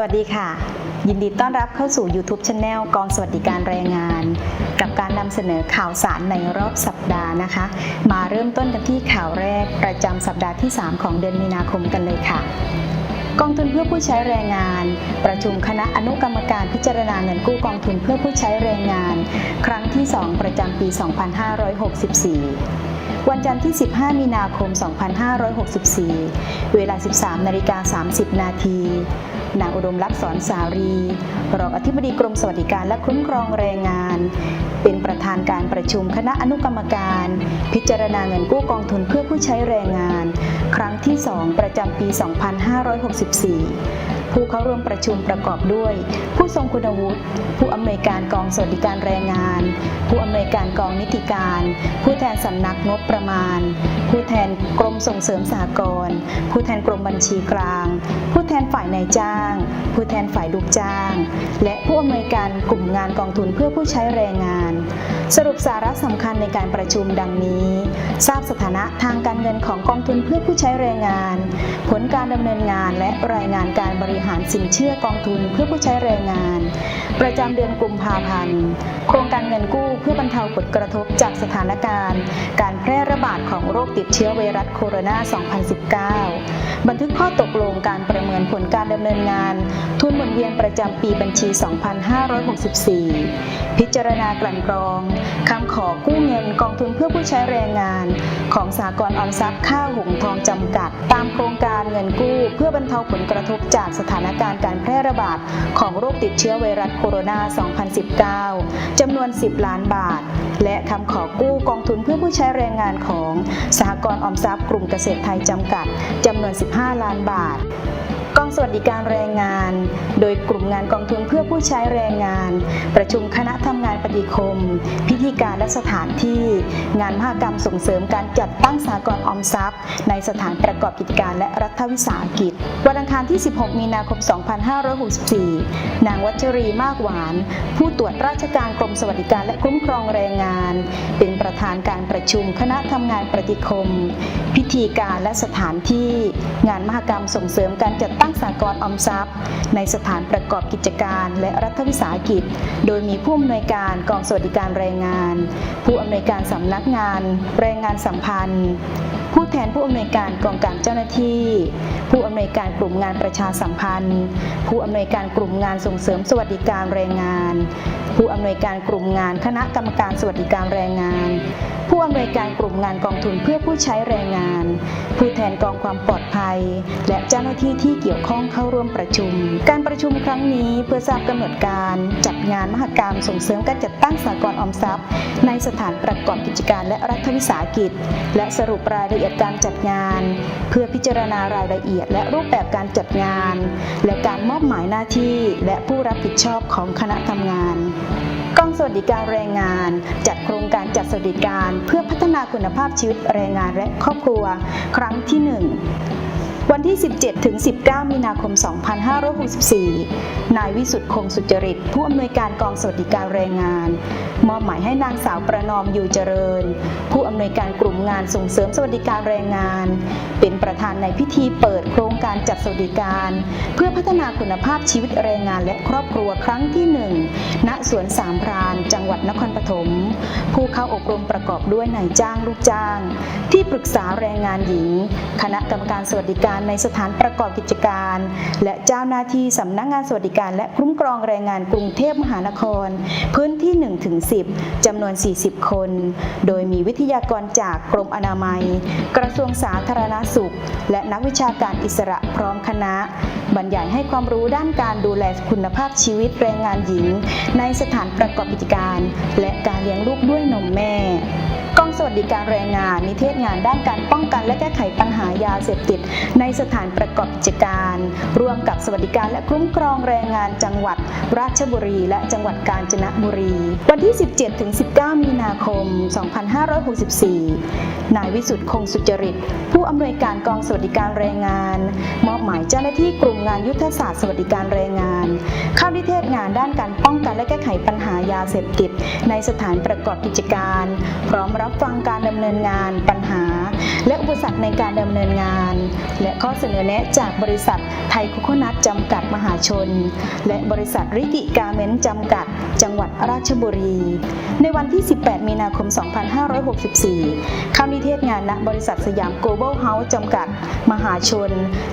วัสดีค่ะ ยินดีต้อนรับเข้าสู่ YouTube Channel กองสวัสดิการแรงงาน กับการนำเสนอข่าวสารในรอบสัปดาห์นะคะ มาเริ่มต้นกันที่ข่าวแรกประจำสัปดาห์ที่ 3 ของเดือนมีนาคมกันเลยค่ะกองทุนเพื่อผู้ใช้แรงงาน ประชุมคณะอนุกรรมการพิจารณาเงินกู้กองทุนเพื่อผู้ใช้แรงงาน ครั้งที่ 2 ประจำปี 2564 วันจันทร์ที่ 15 มีนาคม 2564 เวลา 13นาฬิกา30 นาที นางอุดมลักษณ์สอนสารี รองอธิบดีกรมสวัสดิการและคุ้มครองแรงงาน เป็นประธานการประชุมคณะอนุกรรมการ พิจารณาเงินกู้กองทุนเพื่อผู้ใช้แรงงาน ครั้งที่ 2 ประจำปี 2564 ผู้เข้าร่วมประชุมประกอบด้วย ผู้ทรงคุณวุฒิ ผู้อำนวยการกองสวัสดิการแรงงาน ผู้อำนวยการกองนิติการ ผู้แทนสำนักงบประมาณ ผู้แทนกรมส่งเสริมสหกรณ์ผู้แทนกรมบัญชีกลาง ผู้แทนฝ่ายนายจ้าง ผู้แทนฝ่ายลูกจ้าง และผู้อำนวยการกลุ่มงานกองทุนเพื่อผู้ใช้แรงงาน สรุปสาระสำคัญในการประชุมดังนี้ ทราบสถานะทางการเงินของกองทุนเพื่อผู้ใช้แรงงาน ผลการดำเนินงานและรายงานการบริหารสินเชื่อกองทุนเพื่อผู้ใช้แรงงาน ประจำเดือนกุมภาพันธ์ โครงการเงินกู้เพื่อบรรเทาผลกระทบจากสถานการณ์ การแพร่ระบาดของโรคติดเชื้อไวรัสโคโรนา 2019 บันทึกข้อตกลงการประเมินผลการดำเนินงาน ทุนหมุนเวียนประจำปีบัญชี 2564 พิจารณากลั่นกรองคำขอกู้เงินกองทุนเพื่อผู้ใช้แรงงาน ของสากลออมทรัพย์ข้าวหงทองจำกัด ตามโครงการเงินกู้ เพื่อบรรเทาผลกระทบจากสถานการณ์การแพร่ระบาดของโรคติดเชื้อไวรัสโคโรนา 2019 จำนวน 10 ล้านบาท และคำขอกู้กองทุนเพื่อผู้ใช้แรงงานของสหกรณ์ออมทรัพย์กลุ่มเกษตรไทยจำกัดจำนวน 15 ล้านบาท สวัสดิการแรงงาน โดยกลุ่มงานกองทุนเพื่อผู้ใช้แรงงาน ประชุมคณะทำงานปฏิคม พิธีการและสถานที่ งานมหกรรมส่งเสริมการจัดตั้งสากลออมทรัพย์ ในสถานประกอบกิจการและรัฐวิสาหกิจ วันอังคารที่ 16 มีนาคม 2564 นางวัชรีมากหวาน ผู้ตรวจราชการกรมสวัสดิการและคุ้มครองแรงงาน เป็นประธานการประชุมคณะทำงานปฏิคม พิธีการและสถานที่ งานมหกรรมส่งเสริมการจัดตั้งสากลออมทรัพย์ ในสถานประกอบกิจการและรัฐวิสาหกิจ โดยมีผู้อำนวยการกองสวัสดิการแรงงาน ผู้อำนวยการสำนักงาน แรงงานสัมพันธ์ ผู้แทนผู้อำนวยการกองการเจ้าหน้าที่ ผู้อำ วยการกลุ่มงานประชาสัมพันธ์ ผู้อำนวยการกลุ่มงานส่งเสริมสวัสดิการแรงงาน ผู้อำนวยการกลุ่มงานคณะกรรมการสวัสดิการแรงงาน ผู้อำนวยการกลุ่มงานกองทุนเพื่อผู้ใช้แรงงาน ผู้แทนกองความปลอดภัย และเจ้าหน้าที่ที่เกี่ยวข้องเข้าร่วมประชุม การประชุมครั้งนี้เพื่อทราบกำหนดการจัดงานมหกรรมส่งเสริมการจัดตั้งสากลออมทรัพย์ ในสถานประกอบกิจการและรัฐวิสาหกิจ และสรุปรายละเอียดการจัดงาน เพื่อพิจารณารายละเอียดและรููปแบบการจัดงาน และการมอบหมายหน้าที่และผู้รับผิดชอบของคณะทำงานกองสวัสดิการแรงงาน จัดโครงการจัดสวัสดิการเพื่อพัฒนาคุณภาพชีวิตแรงงานและครอบครัว ครั้งที่ 1 วันที่ 17 ถึง 19 มีนาคม 2564 นายวิสุทธิ์คงสุจริต ผู้อำนวยการกองสวัสดิการแรงงาน มอบหมายให้นางสาวประนอมอยู่เจริญ ผู้อำนวยการกลุ่มงานส่งเสริมสวัสดิการแรงงาน เป็นประธานในพิธีเปิดโครงการจัดสวัสดิการ เพื่อพัฒนาคุณภาพชีวิตแรงงานและครอบครัวครั้งที่ 1 ณ สวนสามพราน จังหวัดนครปฐม ผู้เข้าอบรมประกอบด้วยนายจ้างลูกจ้าง ที่ปรึกษาแรงงานหญิง คณะกรรมการสวัสดิการในสถานประกอบกิจการ และเจ้าหน้าที่สำนักงานสวัสดิการ และคุ้มครองแรงงานกรุงเทพมหานคร พื้นที่ 1-10 จำนวน 40 คน โดยมีวิทยากรจากกรมอนามัย กระทรวงสาธารณสุข และนักวิชาการอิสระพร้อมคณะ บรรยายให้ความรู้ด้านการดูแลคุณภาพชีวิตแรงงานหญิง ในสถานประกอบกิจการ และการเลี้ยงลูกด้วยนมแม่ วัสดิการแรงงาน นิเทศงานด้านการป้องกันและแก้ไขปัญหายาเสพติด ในสถานประกอบกิจการ ร่วมกับสวัสดิการและคุ้มครองแรงงานจังหวัด ราชบุรี และจังหวัดกาญจนบุรี วันที่ 17ถึง19 มีนาคม 2564 นายวิสุทธิ์คงสุจริต ผู้อำนวยการกองสวัสดิการแรงงาน มอบหมายเจ้าหน้าที่กลุ่มงานยุทธศาสตร์สวัสดิการแรงงาน เข้านิเทศงานด้านการป้องกันและแก้ไขปัญหายาเสพติด ในสถานประกอบกิจการ พร้อมรับฟังการดำเนินงานปัญหา และอุปสรรคในการดำเนินงาน และข้อเสนอแนะจากบริษัทไทยโคโคนัทจำกัดมหาชน และบริษัทริกิกาเมนต์จำกัด จังหวัดราชบุรี ในวันที่ 18 มีนาคม 2564 เข้านิเทศงานณบริษัทสยามโกลบอลเฮาส์จำกัด มหาชน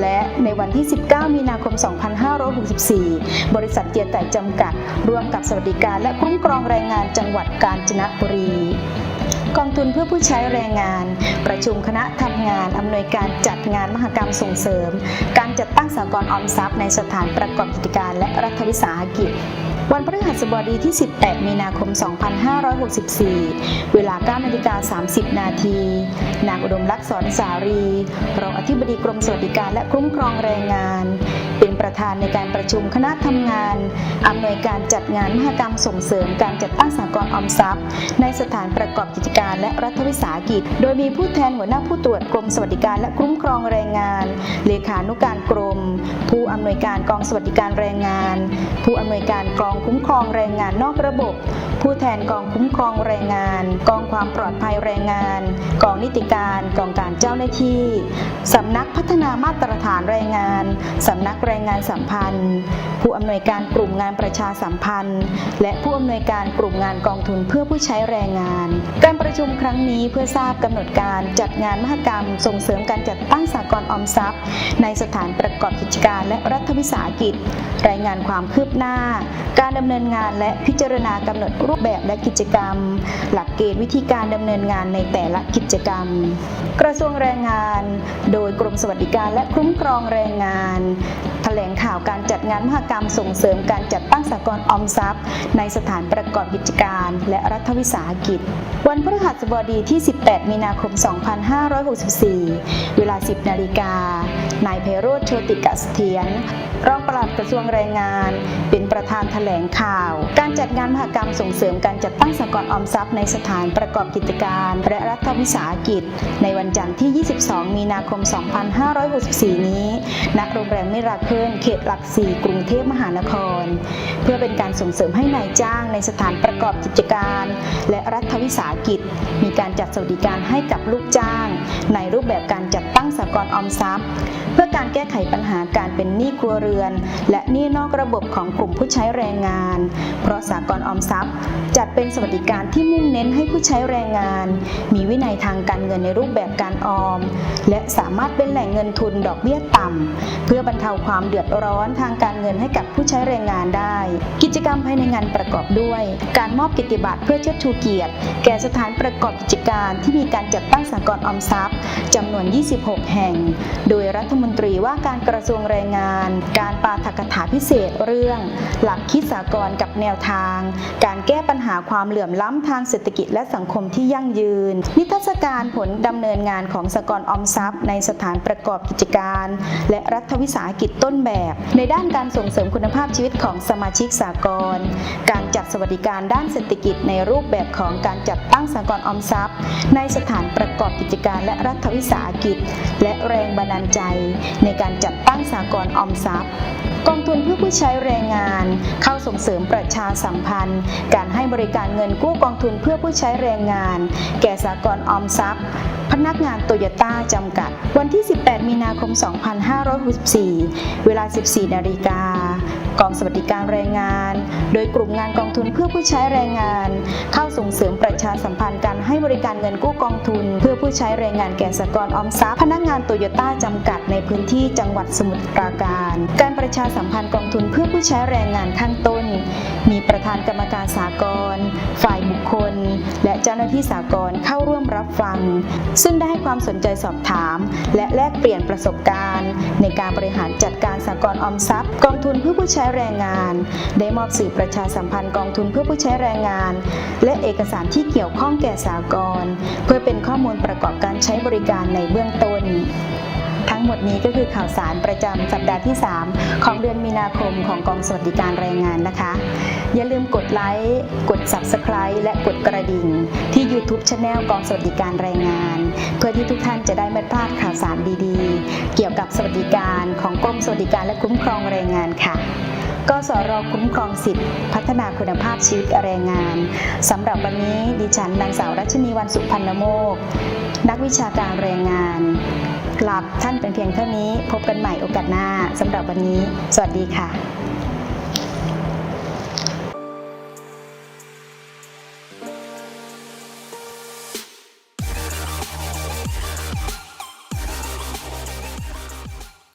และในวันที่ 19 มีนาคม 2564 บริษัทเจียไต่จำกัด ร่วมกับสวัสดิการและคุ้มครองแรงงานจังหวัดกาญจนบุรี กองทุนเพื่อผู้ใช้แรงงาน ประชุมคณะทำงานอำนวยการจัดงานมหกรรมส่งเสริม การจัดตั้งสากลออมทรัพย์ในสถานประกอบกิจการและรัฐวิสาหกิจ วันพฤหัสบดีที่ 18 มีนาคม 2564 เวลา9นาฬิกา30 นาที นางอุดมลักษณ์สารี รองอธิบดีกรมสวัสดิการและคุ้มครองแรงงาน เป็นประธานในการประชุมคณะทำงาน อำนวยการจัดงานมหกรรมส่งเสริมการจัดตั้งสหกรณ์ออมทรัพย์ ในสถานประกอบกิจการและรัฐวิสาหกิจ โดยมีผู้แทนหัวหน้าผู้ตรวจกรมสวัสดิการและคุ้มครองแรงงาน เลขานุการกรม ผู้อำนวยการกองสวัสดิการแรงงาน ผู้อำนวยการกองคุ้มครองแรงงานนอกระบบ ผู้แทนกองคุ้มครองแรงงาน กองความปลอดภัยแรงงาน กองนิติการกองการเจ้าหน้าที่สำนักพัฒนามาตรฐานแรงงานสำนักแรงงานสัมพันธ์ ผู้อำนวยการกลุ่มงานประชาสัมพันธ์ และผู้อำนวยการกลุ่มงานกองทุนเพื่อผู้ใช้แรงงาน การประชุมครั้งนี้เพื่อทราบกำหนดการจัดงานมหกรรม ส่งเสริมการจัดตั้งสากลออมทรัพย์ ในสถานประกอบกิจการและรัฐวิสาหกิจ รายงานความคืบหน้าการดำเนินงานและพิจารณากำหนดรูปแบบและกิจกรรม หลักเกณฑ์วิธีการดำเนินงานในแต่ละกิจกรรม กระทรวงแรงงาน โดยกรมสวัสดิการและคุ้มครองแรงงาน ลงข่าวการจัดงานมหกรรมส่งเสริมการจัดตั้งสากลออมทรัพย์ ในสถานประกอบกิจการ และรัฐวิสาหกิจ วันพฤหัสบดีที่ 18 มีนาคม 2564 เวลา 10 นาฬิกา นายไพโรธโชติกเสถียรรองปลัดกระทรวงแรงงาน เป็นประธานแถลงข่าว การจัดงานมหกรรมส่งเสริมการจัดตั้งสหกรณ์ออมทรัพย์ ในสถานประกอบกิจการและรัฐวิสาหกิจ ในวันจันทร์ที่ 22 มีนาคม 2564 นี้ณโรงแรมมิราเคิลเขตหลักสี่กรุงเทพมหานคร เพื่อเป็นการส่งเสริมให้นายจ้างในสถานประกอบกิจการ และรัฐวิสาหกิจ มีการจัดสวัสดิการให้กับลูกจ้าง ในรูปแบบการจัด ตั้งสกรออมทรัพย์ เพื่อการแก้ไขปัญหาการเป็นหนี้ครัวเรือน และหนี้นอกระบบของกลุ่มผู้ใช้แรงงาน เพราะสากลออมทรัพย์ จัดเป็นสวัสดิการที่มุ่งเน้นให้ผู้ใช้แรงงาน มีวินัยทางการเงินในรูปแบบการออม และสามารถเป็นแหล่งเงินทุนดอกเบี้ยต่ำเพื่อบรรเทาความเดือดร้อนทางการเงินให้กับผู้ใช้แรงงานได้ กิจกรรมภายในงานประกอบด้วย การมอบกิติบัตรเพื่อเชิดชูเกียรติ แก่สถานประกอบกิจการที่มีการจัดตั้งสหกรออมทรัพย์จำนวน 26 แห่งโดยรัฐมนตรีว่าการกระทรวงแรงงาน การปาฐกถาพิเศษเรื่อง หลักคิดสากลกับแนวทาง การแก้ปัญหาความเหลื่อมล้ำทางเศรษฐกิจและสังคมที่ยั่งยืน นิทรรศการผลดำเนินงานของสกรออมทรัพย์ ในสถานประกอบกิจการ และรัฐวิสาหกิจต้นแบบ ในด้านการส่งเสริมคุณภาพชีวิตของสมาชิกสากลการจัดสวัสดิการด้านเศรษฐกิจในรูปแบบของการจัดตั้งสหกรออมทรัพย์ ในสถานประกอบกิจการและรัฐวิสาหกิจและแรงบันดาลใจในการจัดตั้งสากลออมทรัพย์ กองทุนเพื่อผู้ใช้แรงงาน เข้าส่งเสริมประชาสัมพันธ์ การให้บริการเงินกู้กองทุนเพื่อผู้ใช้แรงงาน แก่สากลออมทรัพย์ นักงานโตโยต้าจำกัด วันที่ 18 มีนาคม 2564 เวลา 14 นาฬิกากองสวัสดิการแรงงาน โดยกลุ่มงานกองทุนเพื่อผู้ใช้แรงงาน เข้าส่งเสริมประชาสัมพันธ์การให้บริการเงินกู้กองทุน เพื่อผู้ใช้แรงงานแก่สากลออมทรัพย์พนักงานโตโยต้าจำกัดในพื้นที่จังหวัดสมุทรปราการ การประชาสัมพันธ์กองทุนเพื่อผู้ใช้แรงงานข้างต้น มีประธานกรรมการสากลฝ่ายบุคคล และเจ้าหน้าที่สากลเข้าร่วมรับฟังซึ่งจึงได้ให้ความสนใจสอบถาม และแลกเปลี่ยนประสบการณ์ ในการบริหารจัดการสากลออมทรัพย์ กองทุนเพื่อผู้ใช้แรงงาน ได้มอบสื่อประชาสัมพันธ์กองทุนเพื่อผู้ใช้แรงงาน และเอกสารที่เกี่ยวข้องแก่สากลเพื่อเป็นข้อมูลประกอบการใช้บริการในเบื้องต้น ทั้งหมดนี้ก็คือข่าวสารประจำสัปดาห์ที่ 3 ของเดือนมีนาคมของกองสวัสดิการแรงงานนะคะ อย่าลืมกดไลค์กด Subscribe และกดกระดิ่ง ที่ YouTube c h anel กองสวัสดิการแรงงาน เพื่อที่ทุกท่านจะได้ไม่พลาดข่าวสารดีๆ เกี่ยวกับสวัสดิการของกรมสวัสดิการและคุ้มครองแรงงานค่ะกสรคุ้มครองสิทธิพัฒนาคุณภาพชีวิตแรงงานสำหรับวันนี้ดิฉันนางสาวรัชนีวันสุพรรณโมก นักวิชาการแรงงาน ลับท่านเป็นเพียงเท่านี้ พบกันใหม่โอกาสหน้าสำหรับวันนี้ สวัสดีค่ะ